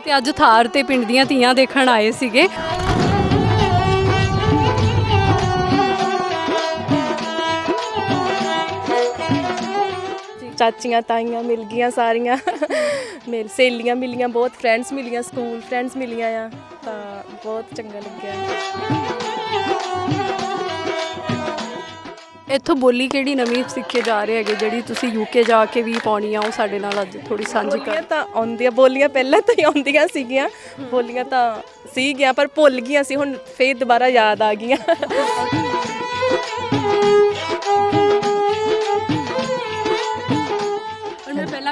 ਤੁਸੀਂ ਤੇ ਅੱਜ ਥਾਰ ਤੇ ਪਿੰਡ ਦੀਆਂ ਧੀਆਂ ਦੇਖਣ ਆਏ ਸੀਗੇ। ਚਾਚੀਆਂ, ਤਾਈਆਂ ਮਿਲ ਗਈਆਂ ਸਾਰੀਆਂ। ਮੇਰੀ ਸਹੇਲੀਆਂ ਮਿਲੀਆਂ, ਬਹੁਤ ਫਰੈਂਡਸ ਮਿਲੀਆਂ ਸਕੂਲ ਫਰੈਂਡਸ ਮਿਲੀਆਂ ਆ। ਤਾਂ ਬਹੁਤ ਚੰਗਾ ਲੱਗਿਆ। ਇੱਥੋਂ ਬੋਲੀ ਕਿਹੜੀ ਨਵੀਂ ਸਿੱਖੇ ਜਾ ਰਹੇ ਹੈਗੇ? ਜਿਹੜੀ ਤੁਸੀਂ ਯੂਕੇ ਜਾ ਕੇ ਵੀ ਪਾਉਣੀ ਆ ਉਹ ਸਾਡੇ ਨਾਲ ਅੱਜ ਥੋੜੀ ਸਾਂਝੀ ਬੋਲੀਆਂ ਕਰ ਤਾਂ ਆਉਂਦੀਆਂ ਬੋਲੀਆਂ ਪਹਿਲਾਂ ਤਾਂ ਹੀ ਆਉਂਦੀਆਂ ਸੀਗੀਆਂ। ਬੋਲੀਆਂ ਤਾਂ ਸੀਗੀਆਂ ਪਰ ਭੁੱਲ ਗਈਆਂ ਸੀ ਹੁਣ ਫੇਰ ਦੁਬਾਰਾ ਯਾਦ ਆ ਗਈਆਂ।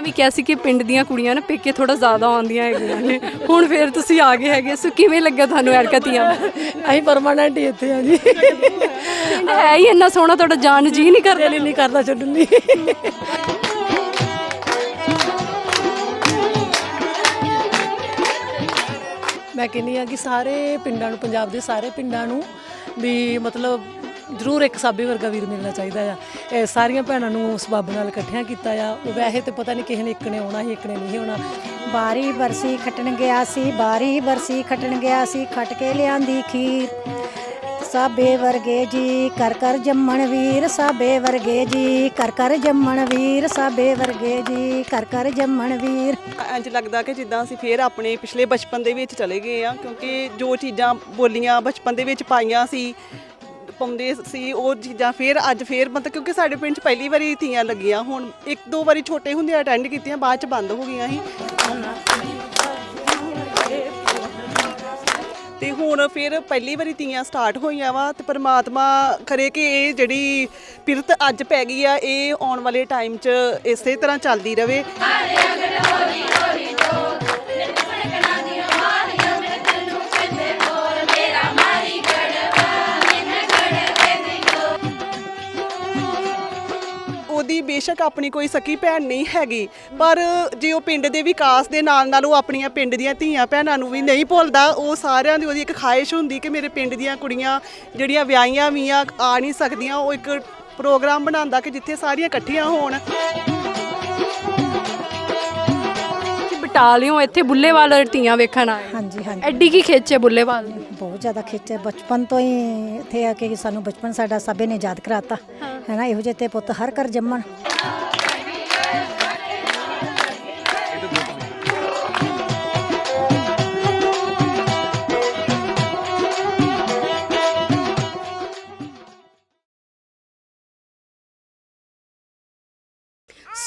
ਵੀ ਕਿਹਾ ਸੀ ਕਿ ਪਿੰਡ ਦੀਆਂ ਕੁੜੀਆਂ ਨਾ ਪੇਕੇ ਥੋੜਾ ਜ਼ਿਆਦਾ ਆਉਂਦੀਆਂ ਹੈਗੀਆਂ ਨੇ। ਹੁਣ ਫੇਰ ਤੁਸੀਂ ਆ ਗਏ ਹੈਗੇ ਸੋ ਕਿਵੇਂ ਲੱਗਾ ਤੁਹਾਨੂੰ ਐਰਕਤੀਆਂ ਅਸੀਂ ਪਰਮਾਨੈਂਟ ਹੀ ਇੱਥੇ ਆ ਜੀ। ਪਿੰਡ ਹੈ ਹੀ ਇੰਨਾ ਸੋਹਣਾ ਤੁਹਾਡਾ ਜਾਣ ਜੀ ਨਹੀਂ ਕਰਦਾ? ਦਿਲ ਨਹੀਂ ਕਰਦਾ ਛੱਡਣ ਲਈ। ਮੈਂ ਕਹਿੰਦੀ ਆ ਕਿ ਸਾਰੇ ਪਿੰਡਾਂ ਨੂੰ ਪੰਜਾਬ ਦੇ ਸਾਰੇ ਪਿੰਡਾਂ ਨੂੰ ਵੀ ਮਤਲਬ ਜ਼ਰੂਰ ਇੱਕ ਸਾਬੇ ਵਰਗਾ ਵੀਰ ਮਿਲਣਾ ਚਾਹੀਦਾ ਆ। ਇਹ ਸਾਰੀਆਂ ਭੈਣਾਂ ਨੂੰ ਉਸ ਬਾਬ ਨਾਲ ਇਕੱਠਿਆਂ ਕੀਤਾ ਆ। ਉਹ ਵੈਸੇ ਤੇ ਪਤਾ ਨਹੀਂ ਕਿਸੇ ਨੇ ਇੱਕ ਨੇ ਆਉਣਾ ਸੀ ਇੱਕ ਨੇ ਨਹੀਂ ਆਉਣਾ। ਬਾਰੀ ਬਰਸੀ ਖਟਣ ਗਿਆ ਸੀ ਬਾਰੀ ਬਰਸੀ ਖਟਣ ਗਿਆ ਸੀ ਖਟ ਕੇ ਲਿਆਂਦੀ ਖੀਰ। ਸਾਬੇ ਵਰਗੇ ਜੀ ਕਰ ਕਰ ਜੰਮਣ ਵੀਰ ਸਾਬੇ ਵਰਗੇ ਜੀ ਕਰ ਕਰ ਜੰਮਣ ਵੀਰ ਸਾਬੇ ਵਰਗੇ ਜੀ ਕਰ ਕਰ ਜੰਮਣ ਵੀਰ। ਇੰਜ ਲੱਗਦਾ ਕਿ ਜਿੱਦਾਂ ਅਸੀਂ ਫੇਰ ਆਪਣੇ ਪਿਛਲੇ ਬਚਪਨ ਦੇ ਵਿੱਚ ਚਲੇ ਗਏ ਆ ਕਿਉਂਕਿ ਜੋ ਚੀਜ਼ਾਂ ਬੋਲੀਆਂ ਬਚਪਨ ਦੇ ਵਿੱਚ ਪਾਈਆਂ ਸੀ ਪਾਉਂਦੇ ਸੀ, ਉਹ ਚੀਜ਼ਾਂ ਫੇਰ ਅੱਜ ਫੇਰ ਮਤਲਬ ਕਿਉਂਕਿ ਸਾਡੇ ਪਿੰਡ 'ਚ ਪਹਿਲੀ ਵਾਰੀ ਤੀਆਂ ਲੱਗੀਆਂ, ਹੁਣ ਇੱਕ ਦੋ ਵਾਰੀ ਛੋਟੇ ਹੁੰਦੇ ਅਟੈਂਡ ਕੀਤੀਆਂ, ਬਾਅਦ 'ਚ ਬੰਦ ਹੋ ਗਈਆਂ ਸੀ। ਤੇ ਹੁਣ ਫਿਰ ਪਹਿਲੀ ਵਾਰੀ ਤੀਆਂ ਸਟਾਰਟ ਹੋਈਆਂ ਵਾ ਤੇ ਪਰਮਾਤਮਾ ਖਰੇ ਕਿ ਇਹ ਜਿਹੜੀ ਪਿਰਤ ਅੱਜ ਪੈ ਗਈ ਆ, ਇਹ ਆਉਣ ਵਾਲੇ ਟਾਈਮ 'ਚ ਇਸੇ ਤਰ੍ਹਾਂ ਚੱਲਦੀ ਰਵੇ। ਉਹਦੀ ਬੇਸ਼ੱਕ ਆਪਣੀ ਕੋਈ ਸਕੀ ਭੈਣ ਨਹੀਂ ਹੈਗੀ, ਪਰ ਜੇ ਉਹ ਪਿੰਡ ਦੇ ਵਿਕਾਸ ਦੇ ਨਾਲ ਨਾਲ ਉਹ ਆਪਣੀਆਂ ਪਿੰਡ ਦੀਆਂ ਧੀਆਂ ਭੈਣਾਂ ਨੂੰ ਵੀ ਨਹੀਂ ਭੁੱਲਦਾ, ਉਹ ਸਾਰਿਆਂ ਦੀ ਉਹਦੀ ਇੱਕ ਖਾਹਿਸ਼ ਹੁੰਦੀ ਕਿ ਮੇਰੇ ਪਿੰਡ ਦੀਆਂ ਕੁੜੀਆਂ ਜਿਹੜੀਆਂ ਵਿਆਹੀਆਂ ਵੀਆਂ ਆ ਨਹੀਂ ਸਕਦੀਆਂ, ਉਹ ਇੱਕ ਪ੍ਰੋਗਰਾਮ ਬਣਾਉਂਦਾ ਕਿ ਜਿੱਥੇ ਸਾਰੀਆਂ ਇਕੱਠੀਆਂ ਹੋਣ। ਬਟਾਲਿਓਂ ਇੱਥੇ ਬੁੱਲੇਵਾਲ ਧੀਆਂ ਵੇਖਣ ਆਏ। ਹਾਂਜੀ ਹਾਂਜੀ। ਐਡੀ ਕੀ ਖੇਚ ਹੈ ਬੁੱਲੇਵਾਲ ਦੀ? ਬਹੁਤ ਜ਼ਿਆਦਾ ਖਿੱਚ ਹੈ। ਬਚਪਨ ਤੋਂ ਹੀ ਇੱਥੇ ਆ ਕੇ ਸਾਨੂੰ ਬਚਪਨ ਸਾਡਾ ਸਾਬੇ ਨੇ ਯਾਦ ਕਰਾਤਾ। ਹੈ। ਨਾ ਇਹੋ ਜਿਹੇ ਤੇ ਪੁੱਤ ਹਰ ਘਰ ਜੰਮਣ।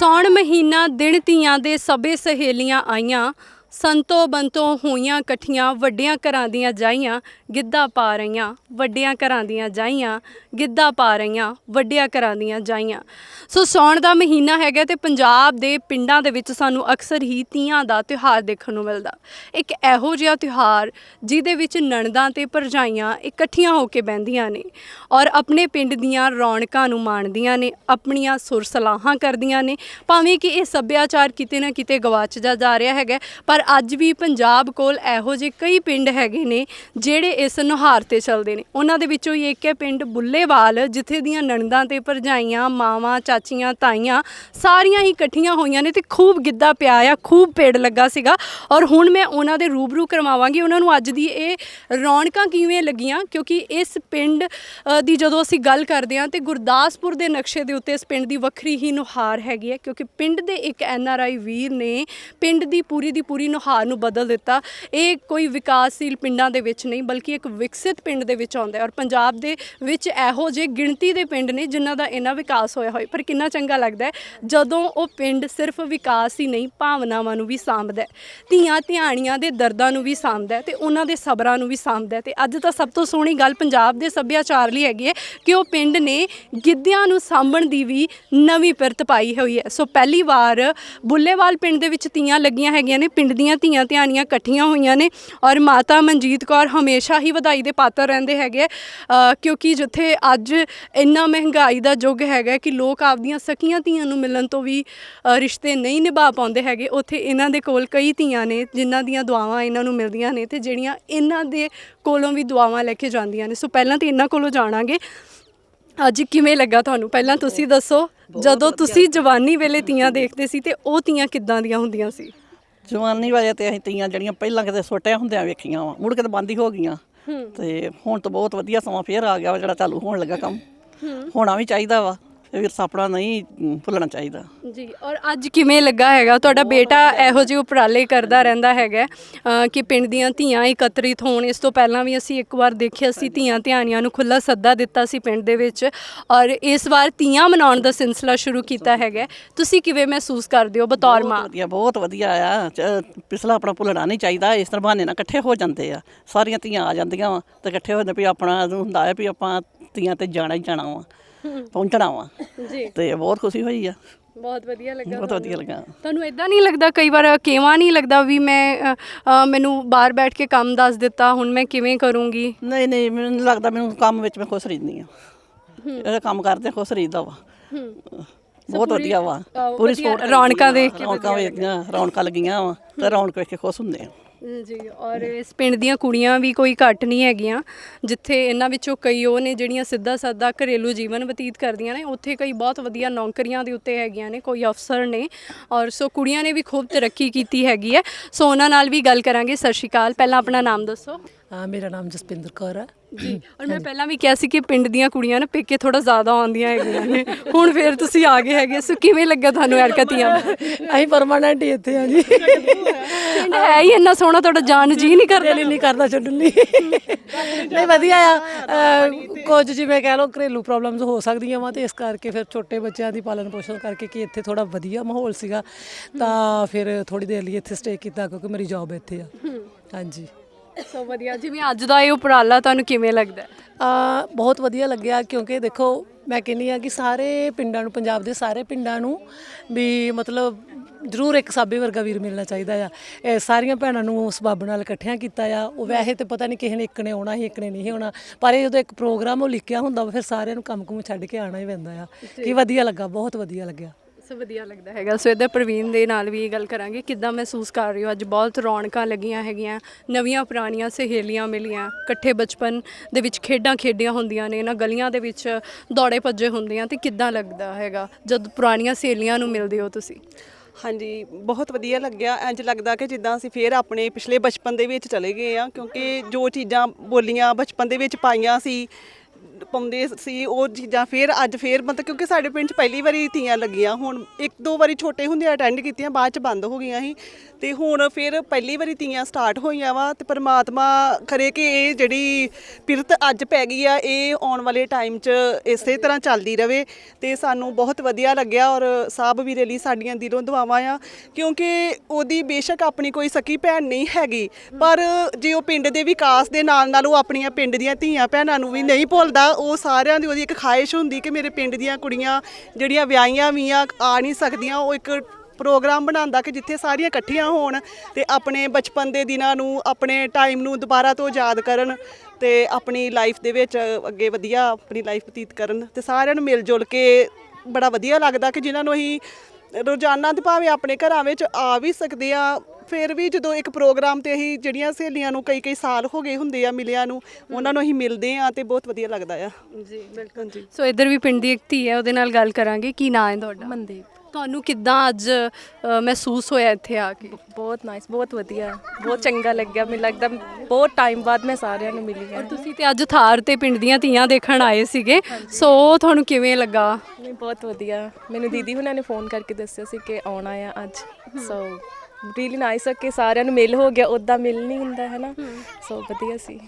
ਸੌਣ ਮਹੀਨਾ ਦਿਨ ਧੀਆਂ ਦੇ ਸਭੇ ਸਹੇਲੀਆਂ ਆਈਆਂ। ਸੰਤੋ ਬੰਤੋ ਹੋਈਆਂ ਇਕੱਠੀਆਂ ਵੱਡਿਆਂ ਘਰਾਂ ਦੀਆਂ ਜਾਈਆਂ, ਗਿੱਧਾ ਪਾ ਰਹੀਆਂ, ਵੱਡਿਆਂ ਘਰਾਂ ਦੀਆਂ ਜਾਈਆਂ, ਗਿੱਧਾ ਪਾ ਰਹੀਆਂ, ਵੱਡਿਆਂ ਘਰਾਂ ਦੀਆਂ ਜਾਈਆਂ। ਸੋ ਸੌਣ ਦਾ ਮਹੀਨਾ ਹੈਗਾ ਤੇ ਪੰਜਾਬ ਦੇ ਪਿੰਡਾਂ ਦੇ ਵਿੱਚ ਸਾਨੂੰ ਅਕਸਰ ਹੀ ਤੀਆਂ ਦਾ ਤਿਉਹਾਰ ਦੇਖਣ ਨੂੰ ਮਿਲਦਾ। ਇੱਕ ਇਹੋ ਜਿਹਾ ਤਿਉਹਾਰ ਜਿਹਦੇ ਵਿੱਚ ਨਣਦਾਂ ਤੇ ਭਰਜਾਈਆਂ ਇਕੱਠੀਆਂ ਹੋ ਕੇ ਬਹਿੰਦੀਆਂ ਨੇ ਔਰ ਆਪਣੇ ਪਿੰਡ ਦੀਆਂ ਰੌਣਕਾਂ ਨੂੰ ਮਾਣਦੀਆਂ ਨੇ, ਆਪਣੀਆਂ ਸੁਰਸਲਾਹਾਂ ਕਰਦੀਆਂ ਨੇ। ਭਾਵੇਂ ਕਿ ਇਹ ਸੱਭਿਆਚਾਰ ਕਿਤੇ ਨਾ ਕਿਤੇ ਗਵਾਚਦਾ ਜਾ ਰਿਹਾ ਹੈਗਾ, ਪਰ ਅੱਜ ਵੀ ਪੰਜਾਬ ਕੋਲ ਇਹੋ ਜਿਹੇ ਕਈ ਪਿੰਡ ਹੈਗੇ ਨੇ ਜਿਹੜੇ ਇਸ ਨੁਹਾਰ ਤੇ ਚੱਲਦੇ ਨੇ। ਉਹਨਾਂ ਦੇ ਵਿੱਚੋਂ ਹੀ ਇੱਕ ਹੈ ਪਿੰਡ ਬੁੱਲੇਵਾਲ ਜਿੱਥੇ ਦੀਆਂ ਨਣਦਾਂ ਤੇ ਭਰਜਾਈਆਂ ਮਾਵਾਂ ਚਾਚੀਆਂ ਤਾਈਆਂ ਸਾਰੀਆਂ ਹੀ ਇਕੱਠੀਆਂ ਹੋਈਆਂ ਨੇ ਤੇ ਖੂਬ ਗਿੱਧਾ ਪਿਆ ਆ ਖੂਬ ਪੇੜ ਲੱਗਾ ਸੀਗਾ। ਔਰ ਹੁਣ ਮੈਂ ਉਹਨਾਂ ਦੇ ਰੂਬਰੂ ਕਰਵਾਵਾਂਗੀ। ਉਹਨਾਂ ਨੂੰ ਅੱਜ ਦੀ ਇਹ ਰੌਣਕਾਂ ਕਿਵੇਂ ਲੱਗੀਆਂ? ਕਿਉਂਕਿ ਇਸ ਪਿੰਡ ਅ, ਦੀ ਜਦੋਂ ਅਸੀਂ ਗੱਲ ਕਰਦੇ ਹਾਂ ਤੇ ਗੁਰਦਾਸਪੁਰ ਦੇ ਨਕਸ਼ੇ ਦੇ ਉੱਤੇ ਇਸ ਪਿੰਡ ਦੀ ਵੱਖਰੀ ਹੀ ਨੁਹਾਰ ਹੈਗੀ ਹੈ। ਕਿਉਂਕਿ ਪਿੰਡ ਦੇ ਇੱਕ ਐਨ ਆਰ ਆਈ ਵੀਰ ਨੇ ਪਿੰਡ ਦੀ ਪੂਰੀ ਦੀ ਪੂਰੀ ਨੁਹਾਰ ਨੂੰ ਬਦਲ ਦਿੱਤਾ। ਇਹ ਕੋਈ ਵਿਕਾਸਸ਼ੀਲ ਪਿੰਡਾਂ ਦੇ ਵਿੱਚ ਨਹੀਂ, ਬਲਕਿ ਇੱਕ ਵਿਕਸਿਤ ਪਿੰਡ ਦੇ ਵਿੱਚ ਆਉਂਦਾ ਔਰ ਪੰਜਾਬ ਦੇ ਵਿੱਚ ਇਹੋ ਜਿਹੇ ਗਿਣਤੀ ਦੇ ਪਿੰਡ ਨੇ ਜਿਨ੍ਹਾਂ ਦਾ ਇੰਨਾ ਵਿਕਾਸ ਹੋਇਆ ਹੋਇਆ। ਪਰ ਕਿੰਨਾ ਚੰਗਾ ਲੱਗਦਾ ਹੈ, ਜਦੋਂ ਉਹ ਪਿੰਡ ਸਿਰਫ ਵਿਕਾਸ ਹੀ ਨਹੀਂ, ਭਾਵਨਾਵਾਂ ਨੂੰ ਵੀ ਸਾਂਭਦਾ ਹੈ, ਧੀਆਂ ਧਿਆਣੀਆਂ ਦੇ ਦਰਦਾਂ ਨੂੰ ਵੀ ਸਾਂਭਦਾ ਹੈ ਤੇ ਉਹਨਾਂ ਦੇ ਸਬਰਾਂ ਨੂੰ ਵੀ ਸਾਂਭਦਾ ਹੈ। ਤੇ ਅੱਜ ਤਾਂ ਸਭ ਤੋਂ ਸੋਹਣੀ ਗੱਲ ਪੰਜਾਬ ਦੇ ਸੱਭਿਆਚਾਰ ਲਈ ਹੈਗੀ ਹੈ ਕਿ ਉਹ ਪਿੰਡ ਨੇ ਗਿੱਧਿਆਂ ਨੂੰ ਸਾਂਭਣ ਦੀ ਵੀ ਨਵੀਂ ਪਿਰਤ ਪਾਈ ਹੋਈ ਹੈ। ਸੋ ਪਹਿਲੀ ਵਾਰ ਬੁੱਲੇਵਾਲ ਪਿੰਡ ਦੇ ਵਿੱਚ ਤੀਆਂ ਲੱਗੀਆਂ ਹੈਗੀਆਂ ਨੇ, ਪਿੰਡ ਦੀਆਂ ਧੀਆਂ ਧਿਆਣੀਆਂ ਇਕੱਠੀਆਂ ਹੋਈਆਂ ਨੇ ਔਰ ਮਾਤਾ ਮਨਜੀਤ ਕੌਰ ਹਮੇਸ਼ਾ ਹੀ ਵਧਾਈ ਦੇ ਪਾਤਰ ਰਹਿੰਦੇ ਹੈਗੇ ਕਿਉਂਕਿ ਜਿੱਥੇ ਅੱਜ ਇੰਨਾ ਮਹਿੰਗਾਈ ਦਾ ਯੁੱਗ ਹੈਗਾ ਕਿ ਲੋਕ ਆਪਦੀਆਂ ਸਕੀਆਂ ਧੀਆਂ ਨੂੰ ਮਿਲਣ ਤੋਂ ਵੀ ਰਿਸ਼ਤੇ ਨਹੀਂ ਨਿਭਾ ਪਾਉਂਦੇ ਹੈਗੇ। ਉੱਥੇ ਇਹਨਾਂ ਦੇ ਕੋਲ ਕਈ ਧੀਆਂ ਨੇ ਜਿਨ੍ਹਾਂ ਦੀਆਂ ਦੁਆਵਾਂ ਇਹਨਾਂ ਨੂੰ ਮਿਲਦੀਆਂ ਨੇ ਤੇ ਜਿਹੜੀਆਂ ਇਹਨਾਂ ਦੇ ਕੋਲੋਂ ਵੀ ਦੁਆਵਾਂ ਲੈ ਕੇ ਜਾਂਦੀਆਂ ਨੇ। ਸੋ ਪਹਿਲਾਂ ਤੇ ਇਹਨਾਂ ਕੋਲੋਂ ਜਾਣਾਂਗੇ। ਅੱਜ ਕਿਵੇਂ ਲੱਗਾ ਤੁਹਾਨੂੰ? ਪਹਿਲਾਂ ਤੁਸੀਂ ਦੱਸੋ ਜਦੋਂ ਤੁਸੀਂ ਜਵਾਨੀ ਵੇਲੇ ਤੀਆਂ ਦੇਖਦੇ ਸੀ ਤੇ ਉਹ ਤੀਆਂ ਕਿੱਦਾਂ ਦੀਆਂ ਹੁੰਦੀਆਂ ਸੀ? ਜਵਾਨੀ ਵਾਲੇ ਤੇ ਅਸੀਂ ਤੀਆਂ ਜਿਹੜੀਆਂ ਪਹਿਲਾਂ ਕਿਤੇ ਛੋਟਿਆਂ ਹੁੰਦਿਆਂ ਵੇਖੀਆਂ ਵਾ ਮੁੜ ਕੇ ਤਾਂ ਬੰਦ ਹੀ ਹੋ ਗਈਆਂ। ਤੇ ਹੁਣ ਤਾਂ ਬਹੁਤ ਵਧੀਆ ਸਮਾਂ ਫੇਰ ਆ ਗਿਆ ਵਾ ਜਿਹੜਾ ਚਾਲੂ ਹੋਣ ਲੱਗਾ ਕੰਮ। ਹੋਣਾ ਵੀ ਚਾਹੀਦਾ ਵਾ। ਇਹ ਵਿਰਸਾ ਆਪਣਾ ਨਹੀਂ ਭੁੱਲਣਾ ਚਾਹੀਦਾ। ਜੀ ਔਰ ਅੱਜ ਕਿਵੇਂ ਲੱਗਾ ਹੈਗਾ? ਤੁਹਾਡਾ ਬੇਟਾ ਇਹੋ ਜਿਹੇ ਉਪਰਾਲੇ ਕਰਦਾ ਰਹਿੰਦਾ ਹੈਗਾ ਅ, ਕਿ ਪਿੰਡ ਦੀਆਂ ਧੀਆਂ ਇਕੱਤਰਿਤ ਹੋਣ। ਇਸ ਤੋਂ ਪਹਿਲਾਂ ਵੀ ਅਸੀਂ ਇੱਕ ਵਾਰ ਦੇਖਿਆ ਸੀ ਧੀਆਂ ਧਿਆਣੀਆਂ ਨੂੰ ਖੁੱਲਾ ਸੱਦਾ ਦਿੱਤਾ ਸੀ ਪਿੰਡ ਦੇ ਵਿੱਚ ਔਰ ਇਸ ਵਾਰ ਧੀਆਂ ਮਨਾਉਣ ਦਾ ਸਿਲਸਿਲਾ ਸ਼ੁਰੂ ਕੀਤਾ ਹੈਗਾ। ਤੁਸੀਂ ਕਿਵੇਂ ਮਹਿਸੂਸ ਕਰਦੇ ਹੋ? ਬਤੌਰ ਮਾਂ। ਬਹੁਤ ਵਧੀਆ ਬਹੁਤ ਵਧੀਆ ਆ। ਚ- ਪਿਛਲਾ ਆਪਣਾ ਭੁੱਲਣਾ ਨਹੀਂ ਚਾਹੀਦਾ ਇਸ ਤਰ੍ਹਾਂ ਬਹਾਨੇ ਨਾਲ ਇਕੱਠੇ ਹੋ ਜਾਂਦੇ ਆ। ਸਾਰੀਆਂ ਧੀਆਂ ਆ ਜਾਂਦੀਆਂ ਵਾ ਤੇ ਇਕੱਠੇ ਹੋ ਜਾਂਦੇ ਵੀ ਆਪਣਾ ਹੁੰਦਾ ਹੈ ਵੀ ਆਪਾਂ ਧੀਆਂ ਤੇ ਜਾਣਾ ਹੀ ਜਾਣਾ ਵਾ। ਪਹੁੰਚਣਾ ਵਾ ਜੀ। ਤੇ ਬਹੁਤ ਖੁਸ਼ੀ ਹੋਈ ਆ। ਬਹੁਤ ਵਧੀਆ ਲੱਗਾ ਬਹੁਤ ਵਧੀਆ ਲੱਗਾ। ਤੁਹਾਨੂੰ ਇਦਾਂ ਨਹੀਂ ਲੱਗਦਾ ਕਈ ਵਾਰ ਕਿਵਾਂ ਨਹੀਂ ਲੱਗਦਾ ਵੀ ਮੈਂ ਅ, ਅ, ਮੈਨੂੰ ਬਾਹਰ ਬੈਠ ਕੇ ਕੰਮ ਦੱਸ ਦਿੱਤਾ ਹੁਣ ਮੈਂ ਕਿਵੇਂ ਕਰੂੰਗੀ? ਨਹੀਂ ਨਹੀਂ ਮੈਨੂੰ ਨੀ ਲੱਗਦਾ ਮੈਨੂੰ ਕੰਮ ਵਿੱਚ ਮੈਂ ਖੁਸ਼ ਰਹਿੰਦੀ ਆ ਇਹ ਕੰਮ ਕਰਦੇ ਖੁਸ਼ ਰਹੀਦਾ ਵਾ। ਬਹੁਤ ਵਧੀਆ ਵਾ। ਪੂਰੀ ਵਧੀਆ ਸਪੋਰਟ ਰੌਣਕਾਂ ਦੇਖ ਕੇ ਰੌਣਕਾਂ ਵੇਖੀਆਂ ਰੌਣਕਾਂ ਲੱਗੀਆਂ ਵਾ। ਤੇ ਰੌਣਕ ਵੇਖ ਕੇ ਖੁਸ਼ ਹੁੰਦੇ ਆ। ਜੀ, ਔਰ ਇਸ ਪਿੰਡ ਦੀਆਂ ਕੁੜੀਆਂ ਵੀ ਕੋਈ ਘੱਟ ਨਹੀਂ ਹੈਗੀਆਂ, ਜਿੱਥੇ ਇਹਨਾਂ ਵਿੱਚੋਂ ਕਈ ਉਹ ਨੇ ਜਿਹੜੀਆਂ ਸਿੱਧਾ ਸਾਦਾ ਘਰੇਲੂ ਜੀਵਨ ਬਤੀਤ ਕਰਦੀਆਂ ਨੇ, ਉੱਥੇ ਕਈ ਬਹੁਤ ਵਧੀਆ ਨੌਕਰੀਆਂ ਦੇ ਉੱਤੇ ਹੈਗੀਆਂ ਨੇ, ਕੋਈ ਅਫਸਰ ਨੇ, ਔਰ ਸੋ ਕੁੜੀਆਂ ਨੇ ਵੀ ਖੂਬ ਤਰੱਕੀ ਕੀਤੀ ਹੈਗੀ ਹੈ। ਸੋ ਉਹਨਾਂ ਨਾਲ ਵੀ ਗੱਲ ਕਰਾਂਗੇ, ਸਤਿ ਸ਼੍ਰੀ ਅਕਾਲ। ਪਹਿਲਾਂ ਆਪਣਾ ਨਾਮ ਦੱਸੋ। ਹਾਂ ਮੇਰਾ ਨਾਮ ਜਸਪਿੰਦਰ ਕੌਰ ਹੈ ਜੀ ਔਰ ਮੈਂ ਪਹਿਲਾਂ ਵੀ ਕਿਹਾ ਸੀ ਕਿ ਪਿੰਡ ਦੀਆਂ ਕੁੜੀਆਂ ਨਾ ਪੇਕੇ ਥੋੜਾ ਜ਼ਿਆਦਾ ਆਉਂਦੀਆਂ ਹੈਗੀਆਂ ਨੇ। ਹੁਣ ਫੇਰ ਤੁਸੀਂ ਆ ਗਏ ਹੈਗੇ ਸੋ ਕਿਵੇਂ ਲੱਗਾ ਤੁਹਾਨੂੰ ਐਰਕਤੀਆਂ ਅਸੀਂ ਪਰਮਾਨੈਂਟ ਹੀ ਇੱਥੇ ਆ ਜੀ। ਪਿੰਡ ਹੈ ਹੀ ਇੰਨਾ ਸੋਹਣਾ ਤੁਹਾਡਾ ਜਾਣ ਜੀ ਨਹੀਂ ਕਰਦਾ। ਦਿਲ ਹੀ ਨਹੀਂ ਕਰਦਾ ਛੱਡਣ ਲਈ। ਨਹੀਂ ਵਧੀਆ ਆ। ਕੁਝ ਜਿਵੇਂ ਕਹਿ ਲਓ ਘਰੇਲੂ ਪ੍ਰੋਬਲਮਸ ਹੋ ਸਕਦੀਆਂ ਵਾ ਤੇ ਇਸ ਕਰਕੇ ਫਿਰ ਛੋਟੇ ਬੱਚਿਆਂ ਦੀ ਪਾਲਣ ਪੋਸ਼ਣ ਕਰਕੇ ਕਿ ਇੱਥੇ ਥੋੜਾ ਵਧੀਆ ਮਾਹੌਲ ਸੀਗਾ। ਤਾਂ ਫਿਰ ਥੋੜੀ ਦੇਰ ਲਈ ਇੱਥੇ ਸਟੇ ਕੀਤਾ ਕਿਉਂਕਿ ਮੇਰੀ ਜੌਬ ਇੱਥੇ ਆ। ਹਾਂਜੀ। ਸੋ ਵਧੀਆ ਜਿਵੇਂ ਅੱਜ ਦਾ ਇਹ ਉਪਰਾਲਾ ਤੁਹਾਨੂੰ ਕਿਵੇਂ ਲੱਗਦਾ? ਹੈ? ਆ ਬਹੁਤ ਵਧੀਆ ਲੱਗਿਆ ਕਿਉਂਕਿ ਦੇਖੋ ਮੈਂ ਕਹਿੰਨੀ ਆ ਕਿ ਸਾਰੇ ਪਿੰਡਾਂ ਨੂੰ ਪੰਜਾਬ ਦੇ ਸਾਰੇ ਪਿੰਡਾਂ ਨੂੰ ਵੀ ਮਤਲਬ ਜ਼ਰੂਰ ਇੱਕ ਸਾਬੇ ਵਰਗਾ ਵੀਰ ਮਿਲਣਾ ਚਾਹੀਦਾ ਆ। ਇਹ ਸਾਰੀਆਂ ਭੈਣਾਂ ਨੂੰ ਉਸ ਬਾਬ ਨਾਲ ਇਕੱਠਿਆਂ ਕੀਤਾ ਆ। ਉਹ ਵੈਸੇ ਤੇ ਪਤਾ ਨਹੀਂ ਕਿਸੇ ਨੇ ਇੱਕ ਨੇ ਆਉਣਾ ਸੀ ਇੱਕ ਨੇ ਨਹੀਂ ਆਉਣਾ। ਪਰ ਇਹ ਜਦੋਂ ਇੱਕ ਪ੍ਰੋਗਰਾਮ ਉਹ ਲਿਖਿਆ ਹੁੰਦਾ ਫਿਰ ਸਾਰਿਆਂ ਨੂੰ ਕੰਮ ਕੁਮ ਛੱਡ ਕੇ ਆਉਣਾ ਹੀ ਪੈਂਦਾ ਆ। ਕੀ ਵਧੀਆ ਲੱਗਾ ਬਹੁਤ ਵਧੀਆ ਲੱਗਿਆ। ਸੋ ਵਧੀਆ ਲੱਗਦਾ ਹੈਗਾ। ਸੋ ਇਹਦਾ ਪ੍ਰਵੀਨ ਦੇ ਨਾਲ ਵੀ ਇਹ ਗੱਲ ਕਰਾਂਗੇ, ਕਿੱਦਾਂ ਮਹਿਸੂਸ ਕਰ ਰਹੇ ਹੋ? ਅੱਜ ਬਹੁਤ ਰੌਣਕਾਂ ਲੱਗੀਆਂ ਹੈਗੀਆਂ, ਨਵੀਆਂ ਪੁਰਾਣੀਆਂ ਸਹੇਲੀਆਂ ਮਿਲੀਆਂ, ਇਕੱਠੇ ਬਚਪਨ ਦੇ ਵਿੱਚ ਖੇਡਾਂ ਖੇਡੀਆਂ ਹੁੰਦੀਆਂ ਨੇ ਇਹਨਾਂ ਗਲੀਆਂ ਦੇ ਵਿੱਚ ਦੌੜੇ ਭੱਜੇ ਹੁੰਦੇ ਆ, ਤੇ ਕਿੱਦਾਂ ਲੱਗਦਾ ਹੈਗਾ? ਜਦ ਪੁਰਾਣੀਆਂ ਸਹੇਲੀਆਂ ਨੂੰ ਮਿਲਦੇ ਹੋ ਤੁਸੀਂ? ਹਾਂਜੀ, ਬਹੁਤ ਵਧੀਆ ਲੱਗਿਆ। ਇੰਜ ਲੱਗਦਾ ਕਿ ਜਿੱਦਾਂ ਅਸੀਂ ਫੇਰ ਆਪਣੇ ਪਿਛਲੇ ਬਚਪਨ ਦੇ ਵਿੱਚ ਚਲੇ ਗਏ ਆ, ਕਿਉਂਕਿ ਜੋ ਚੀਜ਼ਾਂ ਬੋਲੀਆਂ ਬਚਪਨ ਦੇ ਵਿੱਚ ਪਾਈਆਂ ਸੀ ਪਾਉਂਦੇ ਸੀ, ਉਹ ਚੀਜ਼ਾਂ ਫੇਰ ਅੱਜ ਫੇਰ ਮਤਲਬ ਕਿਉਂਕਿ ਸਾਡੇ ਪਿੰਡ 'ਚ ਪਹਿਲੀ ਵਾਰੀ ਤੀਆਂ ਲੱਗੀਆਂ, ਹੁਣ ਇੱਕ ਦੋ ਵਾਰੀ ਛੋਟੇ ਹੁੰਦੇ ਅਟੈਂਡ ਕੀਤੀਆਂ, ਬਾਅਦ 'ਚ ਬੰਦ ਹੋ ਗਈਆਂ ਸੀ। ਤੇ ਹੁਣ ਫੇਰ ਪਹਿਲੀ ਵਾਰੀ ਤੀਆਂ ਸਟਾਰਟ ਹੋਈਆਂ ਵਾ ਤੇ ਪਰਮਾਤਮਾ ਕਰੇ ਕਿ ਇਹ ਜਿਹੜੀ ਪਿਰਤ ਅੱਜ ਪੈ ਗਈ ਆ, ਇਹ ਆਉਣ ਵਾਲੇ ਟਾਈਮ 'ਚ ਇਸੇ ਤਰ੍ਹਾਂ ਚੱਲਦੀ ਰਵੇ ਤੇ ਸਾਨੂੰ ਬਹੁਤ ਵਧੀਆ ਲੱਗਿਆ ਔਰ ਸਾਹਿਬ ਵੀਰੇ ਲਈ ਸਾਡੀਆਂ ਦਿਲੋਂ ਦੁਆਵਾਂ ਆ, ਕਿਉਂਕਿ ਉਹਦੀ ਬੇਸ਼ੱਕ ਆਪਣੀ ਕੋਈ ਸਕੀ ਭੈਣ ਨਹੀਂ ਹੈਗੀ, ਪਰ ਜੇ ਉਹ ਪਿੰਡ ਦੇ ਵਿਕਾਸ ਦੇ ਨਾਲ ਨਾਲ ਉਹ ਆਪਣੀਆਂ ਪਿੰਡ ਦੀਆਂ ਧੀਆਂ ਭੈਣਾਂ ਨੂੰ ਵੀ ਨਹੀਂ ਭੁੱਲਦਾ ਉਹ ਸਾਰਿਆਂ ਦੀ ਉਹਦੀ ਇੱਕ ਖਾਹਿਸ਼ ਹੁੰਦੀ ਕਿ ਮੇਰੇ ਪਿੰਡ ਦੀਆਂ ਕੁੜੀਆਂ ਜਿਹੜੀਆਂ ਵਿਆਹੀਆਂ ਵੀਆਂ ਆ ਨਹੀਂ ਸਕਦੀਆਂ, ਉਹ ਇੱਕ ਪ੍ਰੋਗਰਾਮ ਬਣਾਉਂਦਾ ਕਿ ਜਿੱਥੇ ਸਾਰੀਆਂ ਇਕੱਠੀਆਂ ਹੋਣ ਤੇ ਆਪਣੇ ਬਚਪਨ ਦੇ ਦਿਨਾਂ ਨੂੰ, ਆਪਣੇ ਟਾਈਮ ਨੂੰ ਦੁਬਾਰਾ ਤੋਂ ਯਾਦ ਕਰਨ ਤੇ ਆਪਣੀ ਲਾਈਫ ਦੇ ਵਿੱਚ ਅੱਗੇ ਵਧੀਆ ਆਪਣੀ ਲਾਈਫ ਬਤੀਤ ਕਰਨ ਤੇ ਸਾਰਿਆਂ ਨੂੰ ਮਿਲ ਜੁਲ ਕੇ ਬੜਾ ਵਧੀਆ ਲੱਗਦਾ ਕਿ ਜਿਨ੍ਹਾਂ ਨੂੰ ਅਸੀਂ ਰੋਜ਼ਾਨਾ ਤੇ ਭਾਵੇਂ ਆਪਣੇ ਘਰਾਂ ਵਿੱਚ ਆ ਵੀ ਸਕਦੇ ਆ ਫਿਰ ਵੀ ਜਦੋਂ ਇੱਕ ਪ੍ਰੋਗਰਾਮ ਤੇ ਅਸੀਂ ਜਿਹੜੀਆਂ ਸਹੇਲੀਆਂ ਨੂੰ ਕਈ ਕਈ ਸਾਲ ਹੋ ਗਏ ਹੁੰਦੇ ਆ ਮਿਲਿਆਂ ਨੂੰ ਉਹਨਾਂ ਨੂੰ ਅਸੀਂ ਮਿਲਦੇ ਆ ਤੇ ਬਹੁਤ ਵਧੀਆ ਲੱਗਦਾ ਆ। ਜੀ ਬਿਲਕੁਲ। ਜੀ ਸੋ ਇੱਧਰ ਵੀ ਪਿੰਡ ਦੀ ਇੱਕ ਧੀ ਹੈ ਉਹਦੇ ਨਾਲ ਗੱਲ ਕਰਾਂਗੇ। ਕੀ ਨਾਂ ਹੈ ਤੁਹਾਡਾ? ਮਨਦੀਪ। ਤੁਹਾਨੂੰ ਕਿੱਦਾਂ ਅੱਜ ਮਹਿਸੂਸ ਹੋਇਆ ਇੱਥੇ ਆ ਕੇ? ਬਹੁਤ ਨਾਈਸ ਬਹੁਤ ਵਧੀਆ। ਬਹੁਤ ਚੰਗਾ ਲੱਗਿਆ। ਮੈਨੂੰ ਲੱਗਦਾ ਬਹੁਤ ਟਾਈਮ ਬਾਅਦ ਮੈਂ ਸਾਰਿਆਂ ਨੂੰ ਮਿਲੀ ਹਾਂ ਤੁਸੀਂ ਤੇ ਅੱਜ ਥਾਰ ਤੇ ਪਿੰਡ ਦੀਆਂ ਧੀਆਂ ਦੇਖਣ ਆਏ ਸੀਗੇ। ਸੋ ਤੁਹਾਨੂੰ ਕਿਵੇਂ ਲੱਗਾ? ਨਹੀਂ ਬਹੁਤ ਵਧੀਆ। ਮੈਨੂੰ ਦੀਦੀ ਹੁਣਾਂ ਨੇ ਫੋਨ ਕਰਕੇ ਦੱਸਿਆ ਸੀ ਕਿ ਆਉਣਾ ਆ ਅੱਜ। ਸੋ ਰੀਲੀ ਨਾਈਸ ਕਿ ਸਾਰਿਆਂ ਨੂੰ ਮਿਲ ਹੋ ਗਿਆ ਉਦਾਂ ਮਿਲ ਨਹੀਂ ਹੁੰਦਾ ਹੈ। ਨਾ ਸੋ। ਵਧੀਆ ਸੀ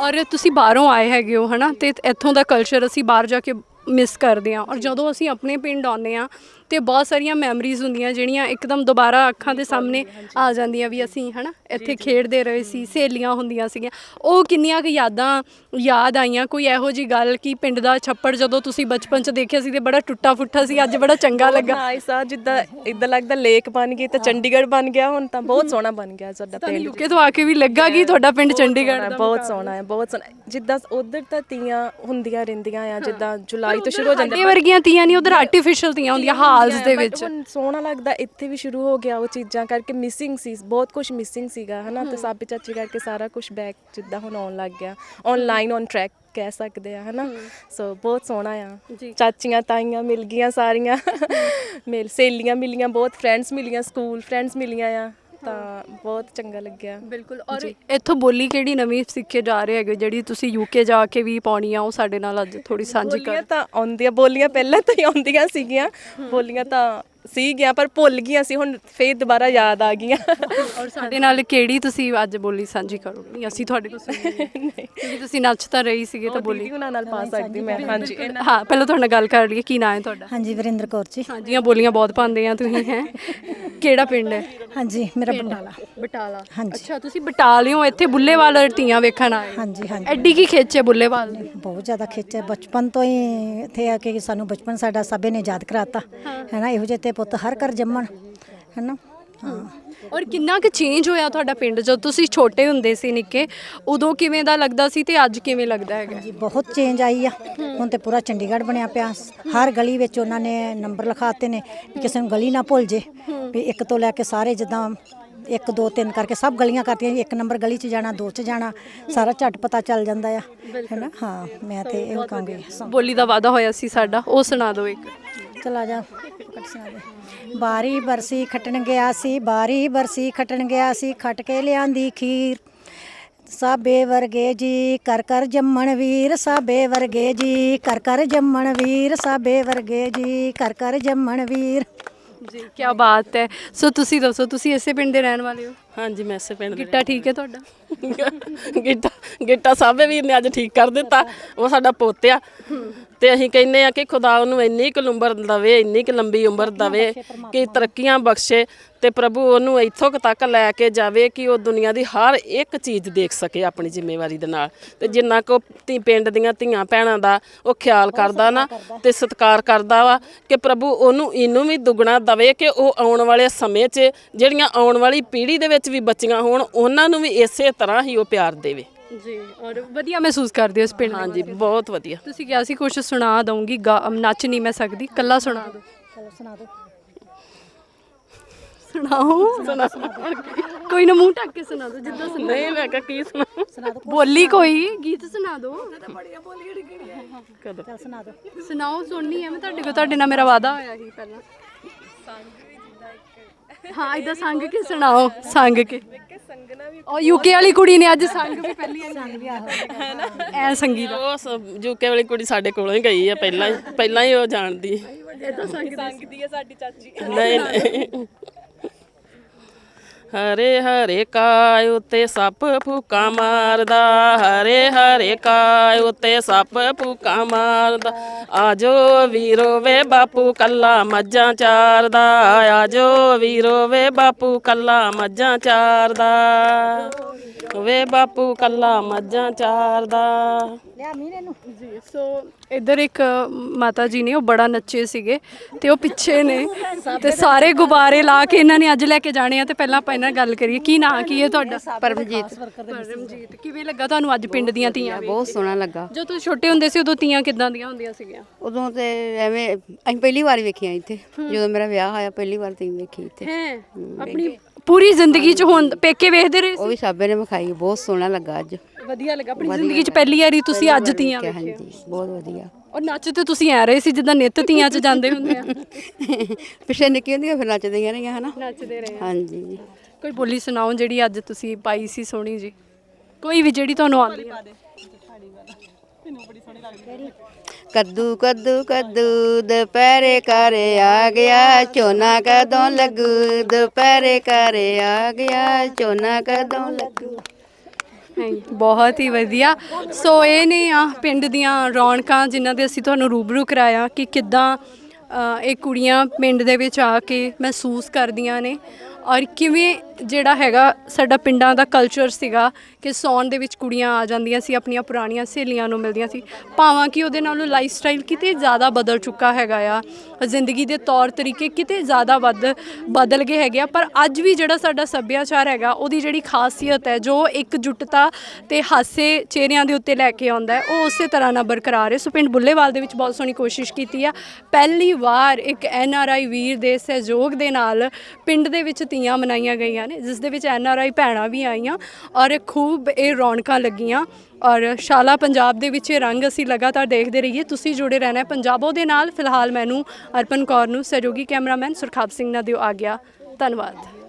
ਔਰ ਤੁਸੀਂ ਬਾਹਰੋਂ ਆਏ ਹੈਗੇ ਹੋ ਹਨਾ? ਤੇ ਇੱਥੋਂ ਦਾ ਕਲਚਰ ਅਸੀਂ ਬਾਹਰ ਜਾ ਕੇ ਮਿਸ ਕਰਦੇ ਹਾਂ। ਔਰ ਜਦੋਂ ਅਸੀਂ ਆਪਣੇ ਪਿੰਡ ਆਉਂਦੇ ਹਾਂ ਤੇ ਬਹੁਤ ਸਾਰੀਆਂ ਮੈਮਰੀਜ਼ ਹੁੰਦੀਆਂ ਜਿਹੜੀਆਂ ਇੱਕਦਮ ਦੁਬਾਰਾ ਅੱਖਾਂ ਦੇ ਸਾਹਮਣੇ ਆ ਜਾਂਦੀਆਂ ਵੀ ਅਸੀਂ ਹਨਾ? ਇੱਥੇ ਖੇਡਦੇ ਰਹੇ ਸੀ ਸਹੇਲੀਆਂ ਹੁੰਦੀਆਂ ਸੀਗੀਆਂ। ਉਹ ਕਿੰਨੀਆਂ ਕੁ ਯਾਦਾਂ ਯਾਦ ਆਈਆਂ? ਕੋਈ ਇਹੋ ਜੀ ਗੱਲ ਕਿ ਪਿੰਡ ਦਾ ਛੱਪੜ ਜਦੋਂ ਤੁਸੀਂ ਬਚਪਨ 'ਚ ਦੇਖਿਆ ਸੀ ਤੇ ਬੜਾ ਟੁੱਟਾ ਫੁੱਟਾ ਸੀ ਅੱਜ ਬੜਾ ਚੰਗਾ ਲੱਗਾ? ਨਾਈਸ ਆ ਜਿੱਦਾਂ ਇਦਾਂ ਲੱਗਦਾ ਲੇਕ ਬਣ ਗਈ ਤਾਂ ਚੰਡੀਗੜ੍ਹ ਬਣ ਗਿਆ ਹੁਣ ਤਾਂ ਬਹੁਤ ਸੋਹਣਾ ਬਣ ਗਿਆ ਸਾਡਾ ਪਿੰਡ ਯੂਕੇ ਤੋਂ ਆ ਕੇ ਵੀ ਲੱਗਾ ਕਿ ਤੁਹਾਡਾ ਪਿੰਡ ਚੰਡੀਗੜ੍ਹ? ਦਾ ਬਹੁਤ ਸੋਹਣਾ ਹੈ ਬਹੁਤ ਸੋਹਣਾ। ਜਿੱਦਾਂ ਉਧਰ ਤਾਂ ਤੀਆਂ ਹੁੰਦੀਆਂ ਰਹਿੰਦੀਆਂ ਆ ਜਿੱਦਾਂ ਜੁਲਾਈ ਤੋਂ ਸ਼ੁਰੂ ਹੋ ਸਾਡੇ ਵਰਗੀਆਂ ਤੀਆਂ ਨਹੀਂ ਉਧਰ ਆਰਟੀਫੀਸ਼ੀਅਲ ਤੀਆਂ ਹੁੰਦੀਆਂ ਹਾਲਸ ਦੇ ਵਿੱਚ। ਹੁਣ ਸੋਹਣਾ ਲੱਗਦਾ ਇੱਥੇ ਵੀ ਸ਼ੁਰੂ ਹੋ ਗਿਆ ਉਹ ਚੀਜ਼ਾਂ ਕਰਕੇ ਮਿਸਿੰਗ ਸੀ ਬਹੁਤ ਕੁਝ ਮਿਸਿੰਗ ਸੀਗਾ ਹਨਾ ਤੇ ਸਾਬੇ ਚਾਚੀ ਕਰਕੇ ਸਾਰਾ ਕੁਝ ਬੈਕ ਜਿੱਦਾਂ ਹੁਣ ਆਉਣ ਲੱਗ ਗਿਆ। ਆਨਲਾਈਨ ਔਨ ਟਰੈਕ ਕਹਿ ਸਕਦੇ ਆ ਹਨਾ। ਸੋ ਬਹੁਤ ਸੋਹਣਾ ਆ। ਚਾਚੀਆਂ ਤਾਈਆਂ ਮਿਲ ਗਈਆਂ ਸਾਰੀਆਂ। ਮਿਲ ਸਹੇਲੀਆਂ ਮਿਲੀਆਂ ਬਹੁਤ ਫਰੈਂਡਸ ਮਿਲੀਆਂ ਸਕੂਲ ਫਰੈਂਡਸ ਮਿਲੀਆਂ ਆ। ਤਾਂ ਬਹੁਤ ਚੰਗਾ ਲੱਗਿਆ। ਬਿਲਕੁਲ ਔਰ ਇੱਥੋਂ ਬੋਲੀ ਕਿਹੜੀ ਨਵੀਂ ਸਿੱਖੇ ਜਾ ਰਹੇ ਹੈਗੇ? ਜਿਹੜੀ ਤੁਸੀਂ ਯੂਕੇ ਜਾ ਕੇ ਵੀ ਪਾਉਣੀ ਆ ਉਹ ਸਾਡੇ ਨਾਲ ਅੱਜ ਥੋੜੀ ਸਾਂਝੀ ਬੋਲੀਆਂ ਕਰ। ਤਾਂ ਆਉਂਦੀਆਂ ਬੋਲੀਆਂ ਪਹਿਲਾਂ ਤਾਂ ਹੀ ਆਉਂਦੀਆਂ ਸੀਗੀਆਂ। ਬੋਲੀਆਂ ਤਾਂ ਸੀਗੀਆਂ ਪਰ ਭੁੱਲ ਗਈਆਂ ਸੀ ਹੁਣ ਫੇਰ ਦੁਬਾਰਾ ਯਾਦ ਆ ਗਈਆਂ। ਔਰ ਸਾਡੇ ਨਾਲ ਕਿਹੜੀ ਤੁਸੀਂ ਅੱਜ ਬੋਲੀ ਸਾਂਝੀ ਕਰੋਗੇ? ਨਹੀਂ ਅਸੀਂ ਤੁਹਾਡੇ ਕੋਲ ਸੁਣਨੀ ਹੈ। ਕਿਉਂਕਿ ਤੁਸੀਂ ਨੱਚ ਤਾਂ ਰਹੀ ਸੀਗੇ ਤਾਂ ਬੋਲੀ। ਉਹਨਾਂ ਨਾਲ ਪਾ ਸਕਦੀ ਮੈਂ ਹਾਂਜੀ ਹਾਂ ਪਹਿਲਾਂ ਤੁਹਾਡੇ ਨਾਲ ਗੱਲ ਕਰ ਲਈਏ ਕੀ ਨਾਂ ਹੈ ਤੁਹਾਡਾ? ਹਾਂਜੀ ਵਰਿੰਦਰ ਕੌਰ ਜੀ। ਹਾਂਜੀ ਬੋਲੀਆਂ ਬਹੁਤ ਪਾਉਂਦੇ ਆ ਤੁਸੀਂ ਹੈ। ਕਿਹੜਾ ਪਿੰਡ ਹੈ? ਹਾਂਜੀ ਮੇਰਾ ਬਟਾਲਾ। ਬਟਾਲਾ। ਹਾਂਜੀ। ਅੱਛਾ ਤੁਸੀਂ ਬਟਾਲਿਓਂ ਇੱਥੇ ਬੁੱਲੇਵਾਲ ਧੀਆਂ ਵੇਖਣ ਆਏ। ਹੋ। ਹਾਂਜੀ ਹਾਂਜੀ। ਐਡੀ ਕੀ ਖਿੱਚ ਹੈ ਬੁੱਲੇਵਾਲ ਦੀ? ਬਹੁਤ ਜ਼ਿਆਦਾ ਖਿੱਚ ਹੈ। ਬਚਪਨ ਤੋਂ ਹੀ ਇੱਥੇ ਆ ਕੇ ਸਾਨੂੰ ਬਚਪਨ ਸਾਡਾ ਸਭੇ ਨੇ ਯਾਦ ਕਰਾਤਾ। ਹੈਨਾ ਇਹੋ ਜਿਹੇ ਤੇ ਪੁੱਤ ਹਰ ਘਰ ਜੰਮਣ ਹੈਨਾ? ਹਾਂ। ਔਰ ਕਿੰਨਾ ਕੁ ਚੇਂਜ ਹੋਇਆ ਤੁਹਾਡਾ ਪਿੰਡ? ਜਦੋਂ ਤੁਸੀਂ ਛੋਟੇ ਹੁੰਦੇ ਸੀ ਨਿੱਕੇ ਉਦੋਂ ਕਿਵੇਂ ਦਾ ਲੱਗਦਾ ਸੀ ਤੇ ਅੱਜ ਕਿਵੇਂ ਲੱਗਦਾ ਹੈਗਾ? ਜੀ ਬਹੁਤ ਚੇਂਜ ਆਈ ਆ। ਹੁਣ ਤੇ ਪੂਰਾ ਚੰਡੀਗੜ੍ਹ ਬਣਿਆ ਪਿਆ। ਹਰ ਗਲੀ ਵਿੱਚ ਉਹਨਾਂ ਨੇ ਨੰਬਰ ਲਿਖਾਤੇ ਨੇ ਵੀ ਕਿਸੇ ਨੂੰ ਗਲੀ ਨਾ ਭੁੱਲ ਜੇ। ਵੀ ਇੱਕ ਤੋਂ ਲੈ ਕੇ ਸਾਰੇ ਜਿੱਦਾਂ ਇੱਕ ਦੋ ਤਿੰਨ ਕਰਕੇ ਸਭ ਗਲੀਆਂ ਕਰਤੀਆਂ। ਇੱਕ ਨੰਬਰ ਗਲੀ 'ਚ ਜਾਣਾ ਦੋ 'ਚ ਜਾਣਾ ਸਾਰਾ ਝਟ ਪਤਾ ਚੱਲ ਜਾਂਦਾ ਆ। ਹੈਨਾ? ਹਾਂ ਮੈਂ ਤੇ ਇਹੋ ਕਹਾਂਗੀ। ਬੋਲੀ ਦਾ ਵਾਦਾ ਹੋਇਆ ਸੀ ਸਾਡਾ। ਉਹ ਸੁਣਾ ਦਿਓ ਇੱਕ। ਚਲਾ ਜਾ। ਬਾਰੀ ਬਰਸੀ ਖਟਣ ਗਿਆ ਸੀ ਬਾਰੀ ਬਰਸੀ ਖਟਣ ਗਿਆ ਸੀ ਖਟ ਕੇ ਲਿਆਂਦੀ ਖੀਰ। ਸਾਬੇ ਵਰਗੇ ਜੀ ਕਰ ਕਰ ਜੰਮਣ ਵੀਰ ਸਾਬੇ ਵਰਗੇ ਜੀ ਕਰ ਕਰ ਜੰਮਣ ਵੀਰ ਸਾਬੇ ਵਰਗੇ ਜੀ ਕਰ ਕਰ ਜੰਮਣ ਵੀਰ। ਜੀ ਕੀ ਬਾਤ ਹੈ। ਸੋ ਤੁਸੀਂ ਦੱਸੋ ਤੁਸੀਂ ਇਸੇ ਪਿੰਡ ਦੇ ਰਹਿਣ ਵਾਲੇ ਹੋ? ਹਾਂਜੀ ਮੈਂ ਇਸੇ ਪਿੰਡ ਦੇ ਗਿੱਟਾ ਠੀਕ ਹੈ। ਤੁਹਾਡਾ? ਗਿੱਟਾ ਗਿੱਟਾ ਸਾਬੇ ਵੀਰ ਨੇ ਅੱਜ ਠੀਕ ਕਰ ਦਿੱਤਾ। ਉਹ ਸਾਡਾ ਪੋਤਿਆ। ਤੇ ਅਸੀਂ ਕਹਿੰਨੇ ਆ ਕਿ ਖੁਦਾ ਉਹਨੂੰ ਇੰਨੀ ਕੁ ਉਮਰ ਦਵੇ ਇੰਨੀ ਕੁ ਲੰਬੀ ਉਮਰ ਦਵੇ ਕਿ ਤਰੱਕੀਆਂ ਬਖਸ਼ੇ ਤੇ ਪ੍ਰਭੂ ਉਹਨੂੰ ਇੱਥੋਂ ਤੱਕ ਲੈ ਕੇ ਜਾਵੇ ਕਿ ਉਹ ਦੁਨੀਆ ਦੀ ਹਰ ਇੱਕ ਚੀਜ਼ ਦੇਖ ਸਕੇ ਆਪਣੀ ਜ਼ਿੰਮੇਵਾਰੀ ਦੇ ਨਾਲ। ਤੇ ਜਿੰਨਾ ਕੋ ਤੀ ਪਿੰਡ ਦੀਆਂ ਧੀਆਂ ਭੈਣਾਂ ਦਾ ਉਹ ਖਿਆਲ ਕਰਦਾ ਨਾ ਤੇ ਸਤਿਕਾਰ ਕਰਦਾ ਵਾ ਕਿ ਪ੍ਰਭੂ ਉਹਨੂੰ ਇਹਨੂੰ ਵੀ ਦੁੱਗਣਾ ਦਵੇ ਕਿ ਉਹ ਆਉਣ ਵਾਲੇ ਸਮੇਂ 'ਚ ਜਿਹੜੀਆਂ ਆਉਣ ਵਾਲੀ ਪੀੜ੍ਹੀ ਦੇ ਵਿੱਚ ਵੀ ਬੱਚੀਆਂ ਹੋਣ ਉਹਨਾਂ ਨੂੰ ਵੀ ਇਸੇ ਤਰ੍ਹਾਂ ਹੀ ਉਹ ਪਿਆਰ ਦੇਵੇ। ਜੀ ਔਰ ਵਧੀਆ ਮਹਿਸੂਸ ਕਰਦੇ ਹੋ ਇਸ ਪਿੰਡ ਹਾਂਜੀ। ਬਹੁਤ ਵਧੀਆ। ਤੁਸੀਂ ਕਿਹਾ ਸੀ ਕੁਝ ਸੁਣਾ ਦਊਂਗੀ ਗਾ- ਨੱਚ ਨਹੀਂ ਮੈਂ ਸਕਦੀ ਕੱਲਾ ਸੁਣਾ ਦਿਓ। ਚਲੋ ਸੁਣਾ ਦਿਓ। ਸੁਣਾਓ। ਕੋਈ ਨਾ ਮੂੰਹ ਢੱਕ ਕੇ ਸੁਣਾ ਦਿਓ ਜਿੱਦਾਂ ਸੁਣਾ ਨਹੀਂ ਮੈਂ ਕਿਹਾ ਕੀ ਸੁਣਾ? ਬੋਲੀ ਕੋਈ ਗੀਤ ਸੁਣਾ ਦਿਓ। ਚਲ ਸੁਣਾ ਦਿਓ। ਸੁਣਾਓ ਸੁਣਨੀ ਹੈ ਮੈਂ ਤੁਹਾਡੇ ਕੋਲ ਤੁਹਾਡੇ ਨਾਲ ਮੇਰਾ ਵਾਦਾ ਹੋਇਆ ਸੀ ਪਹਿਲਾਂ। ਹਾਂ ਇਦਾਂ ਸੰਗ ਕੇ ਸੁਣਾਓ ਸੰਗ ਕੇ। ਉਹ ਯੂਕੇ ਵਾਲੀ ਕੁੜੀ ਨੇ ਅੱਜ ਸੰਗ ਵੀ ਪਹਿਲੀ ਸੰਗ ਵੀ ਆਹੋ। ਐ ਸੰਗੀ ਦਾ। ਉਹ ਜੂਕੇ ਵਾਲੀ ਕੁੜੀ ਸਾਡੇ ਕੋਲੋਂ ਹੀ ਗਈ ਆ ਪਹਿਲਾਂ ਹੀ ਪਹਿਲਾਂ ਹੀ ਉਹ ਜਾਣਦੀ। ਇਦਾਂ ਸੰਗ ਸੰਗਦੀ ਹੈ ਸਾਡੀ ਚਾਚੀ। ਨਹੀਂ ਨਹੀਂ। ਹਰੇ ਹਰੇ ਕਾਇ ਉਤੇ ਸੱਪ ਫੂਕਾ ਮਾਰਦਾ, ਹਰੇ ਹਰੇ ਕਾਇ ਉਤੇ ਸੱਪ ਫੂਕਾ ਮਾਰਦਾ। ਆਜੋ ਵੀਰੋ ਵੇ ਬਾਪੂ ਕੱਲਾ ਮੱਝਾਂ ਚਾਰਦਾ, ਆਜੋ ਵੀਰੋ ਵੇ ਬਾਪੂ ਕੱਲਾ ਮੱਝਾਂ ਚਾਰਦਾ। ਵੇ ਬਾਪੂ ਕੱਲਾ ਮੱਝਾਂ ਚਾਰਦਾ। ਲਿਆ ਮੀਨੇ ਨੂੰ ਜੀ ਸੋ ਇੱਧਰ ਇੱਕ ਮਾਤਾ ਜੀ ਨੇ ਉਹ ਬੜਾ ਨੱਚੇ ਸੀਗੇ ਤੇ ਉਹ ਪਿੱਛੇ ਨੇ ਤੇ ਸਾਰੇ ਗੁਬਾਰੇ ਲਾ ਕੇ ਇਹਨਾਂ ਨੇ ਅੱਜ ਲੈ ਕੇ ਜਾਣੇ ਆ ਤੇ ਪਹਿਲਾਂ ਆਪਾਂ ਇਹਨਾਂ ਨਾਲ ਗੱਲ ਕਰੀਏ। ਕੀ ਨਾਂ ਕੀ ਹੈ ਤੁਹਾਡਾ? ਪਰਮਜੀਤ। ਪਰਮਜੀਤ ਕਿਵੇਂ ਲੱਗਾ ਤੁਹਾਨੂੰ ਅੱਜ ਪਿੰਡ ਦੀਆਂ ਤੀਆਂ ਵੇਖ ਬਹੁਤ ਸੋਹਣਾ ਲੱਗਾ। ਜਦੋਂ ਤੁਸੀਂ ਛੋਟੇ ਹੁੰਦੇ ਸੀ ਉਦੋਂ ਤੀਆਂ ਕਿੱਦਾਂ ਦੀਆਂ ਹੁੰਦੀਆਂ ਸੀਗੀਆਂ? ਉਦੋਂ ਤੇ ਐਵੇਂ ਅਸੀਂ ਪਹਿਲੀ ਵਾਰ ਵੇਖੀਆਂ ਇੱਥੇ। ਜਦੋਂ ਮੇਰਾ ਵਿਆਹ ਹੋਇਆ ਪਹਿਲੀ ਵਾਰ ਤੀ ਵੇਖੀ ਇੱਥੇ। ਹੈ ਆਪਣੀ ਪੂਰੀ ਜ਼ਿੰਦਗੀ 'ਚ ਹੁਣ ਪੇਕੇ ਵੇਖਦੇ ਰਹੇ ਉਹ ਵੀ ਸਾਬੇ ਨੇ ਵਿਖਾਈ ਬਹੁਤ ਸੋਹਣਾ ਲੱਗਾ ਅੱਜ। ਵਧੀਆ ਲੱਗਾ ਆਪਣੀ ਜ਼ਿੰਦਗੀ 'ਚ ਪਹਿਲੀ ਵਾਰੀ ਤੁਸੀਂ ਅੱਜ ਤੀਆਂ ਕਿ ਹਾਂਜੀ ਬਹੁਤ ਵਧੀਆ। ਔਰ ਨੱਚ ਤੇ ਤੁਸੀਂ ਐ ਰਹੇ ਸੀ ਜਿੱਦਾਂ ਨਿੱਤ ਤੀਆਂ 'ਚ ਜਾਂਦੇ ਹੁੰਦੇ ਆ। ਪਿਛੇ ਨਿੱਕੀ ਹੁੰਦੀਆਂ ਫਿਰ ਨੱਚਦੀਆਂ ਰਹੀਆਂ ਹਨਾ? ਨੱਚਦੇ ਰਹੇ। ਹਾਂਜੀ। ਕੋਈ ਬੋਲੀ ਸੁਣਾਓ ਜਿਹੜੀ ਅੱਜ ਤੁਸੀਂ ਪਾਈ ਸੀ ਸੋਹਣੀ ਜੀ। ਕੋਈ ਵੀ ਜਿਹੜੀ ਤੁਹਾਨੂੰ ਆਉਂਦੀ ਹੈ ਕੱਦੂ ਕੱਦੂ ਕੱਦੂ ਦੁਪਹਿਰੇ ਘਰੇ ਆ ਗਿਆ ਝੋਨਾ ਕਦੋਂ ਲੱਗੂ? ਦੁਪਹਿਰੇ ਘਰ ਆ ਗਿਆ ਝੋਨਾ ਕਦੋਂ ਲੱਗੂ? ਨਹੀਂ, ਬਹੁਤ ਹੀ ਵਧੀਆ। ਸੋ ਇਹ ਨੇ ਆ ਪਿੰਡ ਦੀਆਂ ਰੌਣਕਾਂ ਜਿਨ੍ਹਾਂ ਦੇ ਅਸੀਂ ਤੁਹਾਨੂੰ ਰੂਬਰੂ ਕਰਾਇਆ ਕਿ ਕਿੱਦਾਂ ਅ, ਇਹ ਕੁੜੀਆਂ ਪਿੰਡ ਦੇ ਵਿੱਚ ਆ ਕੇ ਮਹਿਸੂਸ ਕਰਦੀਆਂ ਨੇ ਔਰ ਕਿਵੇਂ ਜਿਹੜਾ ਹੈਗਾ ਸਾਡਾ ਪਿੰਡਾਂ ਦਾ ਕਲਚਰ ਸੀਗਾ ਕਿ ਸੌਣ ਦੇ ਵਿੱਚ ਕੁੜੀਆਂ ਆ ਜਾਂਦੀਆਂ ਸੀ, ਆਪਣੀਆਂ ਪੁਰਾਣੀਆਂ ਸਹੇਲੀਆਂ ਨੂੰ ਮਿਲਦੀਆਂ ਸੀ। ਭਾਵਾਂ ਕਿ ਉਹਦੇ ਨਾਲੋਂ ਲਾਈਫ ਸਟਾਈਲ ਕਿਤੇ ਜ਼ਿਆਦਾ ਬਦਲ ਚੁੱਕਾ ਹੈਗਾ ਆ। ਜ਼ਿੰਦਗੀ ਦੇ ਤੌਰ ਤਰੀਕੇ ਕਿਤੇ ਜ਼ਿਆਦਾ ਵੱਧ, ਬਦਲ ਗਏ ਹੈਗੇ ਆ। ਪਰ ਅੱਜ ਵੀ ਜਿਹੜਾ ਸਾਡਾ ਸੱਭਿਆਚਾਰ ਹੈਗਾ, ਉਹਦੀ ਜਿਹੜੀ ਖਾਸੀਅਤ ਹੈ, ਜੋ ਇਕਜੁੱਟਤਾ ਤੇ ਹਾਸੇ ਚਿਹਰਿਆਂ ਦੇ ਉੱਤੇ ਲੈ ਕੇ ਆਉਂਦਾ ਉਹ ਉਸੇ ਤਰ੍ਹਾਂ ਨਾਲ ਬਰਕਰਾਰ ਹੈ। ਸੋ ਪਿੰਡ ਬੁੱਲੇਵਾਲ ਦੇ ਵਿੱਚ ਬਹੁਤ ਸੋਹਣੀ ਕੋਸ਼ਿਸ਼ ਕੀਤੀ ਆ। ਪਹਿਲੀ ਵਾਰ ਇੱਕ ਐਨ ਆਰ ਆਈ ਵੀਰ ਦੇ ਸਹਿਯੋਗ ਦੇ ਨਾਲ ਪਿੰਡ ਦੇ ਵਿੱਚ ਤੀਆਂ ਮਨਾਈਆਂ ਗਈਆਂ। ਨੇ, ਜਿਸ ਦੇ ਵਿੱਚ ਐਨ ਆਰ ਆਈ ਭੈਣਾਂ ਵੀ ਆਈਆਂ ਔਰ ਖੂਬ ਇਹ ਰੌਣਕਾਂ ਲੱਗੀਆਂ ਔਰ ਸ਼ਾਲਾ ਪੰਜਾਬ ਦੇ ਵਿੱਚ ਇਹ ਰੰਗ ਅਸੀਂ ਲਗਾਤਾਰ ਦੇਖਦੇ ਰਹੀਏ। ਤੁਸੀਂ ਜੁੜੇ ਰਹਿਣਾ ਹੈ ਪੰਜਾਬੋ ਦੇ ਨਾਲ। ਫਿਲਹਾਲ ਮੈਨੂੰ ਅਰਪਨ ਕੌਰ ਨੂੰ ਸਹਿਯੋਗੀ ਕੈਮਰਾਮੈਨ ਸੁਰਖਾਬ ਸਿੰਘ ਨਾਲ ਦਿਓ ਆ ਗਿਆ ਧੰਨਵਾਦ।